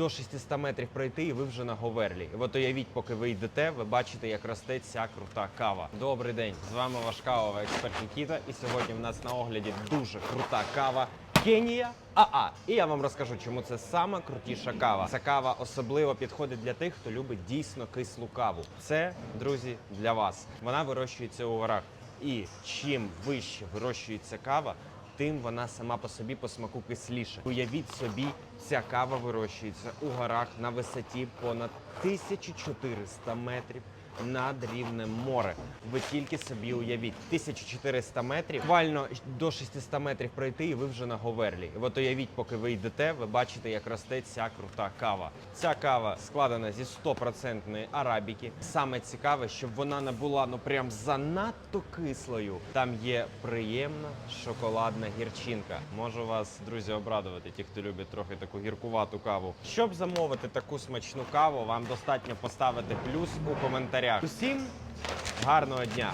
до 600 метрів пройти, і ви вже на Говерлі. І от уявіть, поки ви йдете, ви бачите, як росте ця крута кава. Добрий день! З вами ваш кавовий експерт Нікіта. І сьогодні в нас на огляді дуже крута кава. Кенія АА. І я вам розкажу, чому це саме крутіша кава. Ця кава особливо підходить для тих, хто любить дійсно кислу каву. Це, друзі, для вас. Вона вирощується у горах. І чим вище вирощується кава, тим вона сама по собі по смаку кисліша. Уявіть собі, ця кава вирощується у горах на висоті понад 1400 метрів над рівнем море. Ви тільки собі уявіть, 1400 метрів, буквально до 600 метрів пройти, і ви вже на Говерлі. І от уявіть, поки ви йдете, ви бачите, як росте ця крута кава. Ця кава складена зі 100% арабіки. Саме цікаве, щоб вона не була ну прям занадто кислою. Там є приємна шоколадна гірчинка. Можу вас, друзі, обрадувати, ті, хто любить трохи таку гіркувату каву. Щоб замовити таку смачну каву, вам достатньо поставити плюс у коментарях. Усім гарного дня!